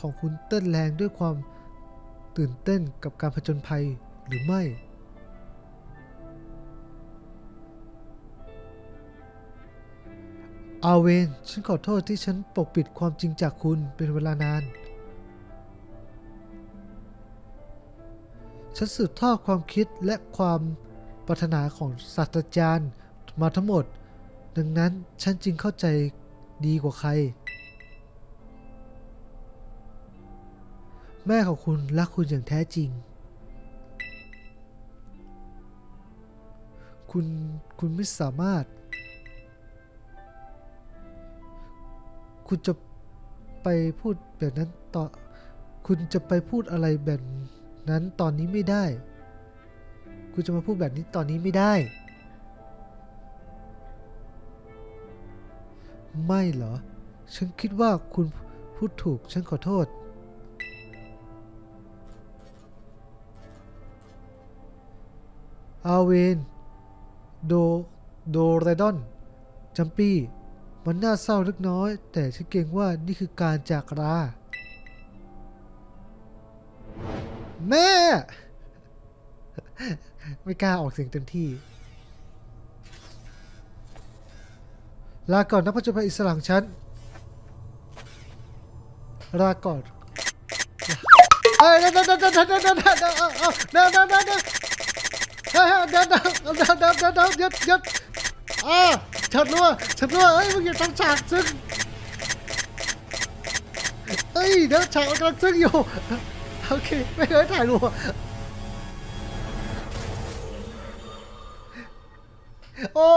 ของคุณเต้นแรงด้วยความตื่นเต้นกับการผจญภัยหรือไม่ อาเวน ฉันขอโทษที่ฉันปกปิดความจริงจากคุณเป็นเวลานาน ฉันสืบทอดความคิดและความปรารถนาของศาสตราจารย์มาทั้งหมด ดังนั้นฉันจึงเข้าใจดีกว่าใคร แม่ของคุณรักคุณอย่างแท้จริง คุณ คุณไม่สามารถ คุณจะไปพูดแบบนั้นต่อ คุณจะไปพูดอะไรแบบนั้นตอนนี้ไม่ได้ คุณจะมาพูดแบบนี้ตอนนี้ไม่ได้ ไม่เหรอ ฉันคิดว่าคุณพูดถูก ฉันขอโทษ อาเวนโดโดเรดอนจัมปี้ มันน่าเศร้าเล็กน้อย แต่ฉันเกรงว่านี่คือการจากลาแม่ ไม่กล้าออกเสียงเต็มที่ ลาก่อนนักผจญภัยอิสระของฉัน ลาก่อนเฮ้ยเดี๋ยวเดี๋ยวเดี๋ยวเดี๋ยวเดี๋ ฮ้ยเดี๋ยวเดี๋ยวเดี๋ยวเดี๋ยวเดี๋ยวเดี๋ยวหยุดหยุดอ่าฉันรู้ว่าฉันรู้ว่าเอ้ยมึงอย่าทำฉากซึ่งเอ้ยเดี๋ยวฉากมันกำลังซึ่งอยู่โอเคไม่เคยถ่ายรูปโอ้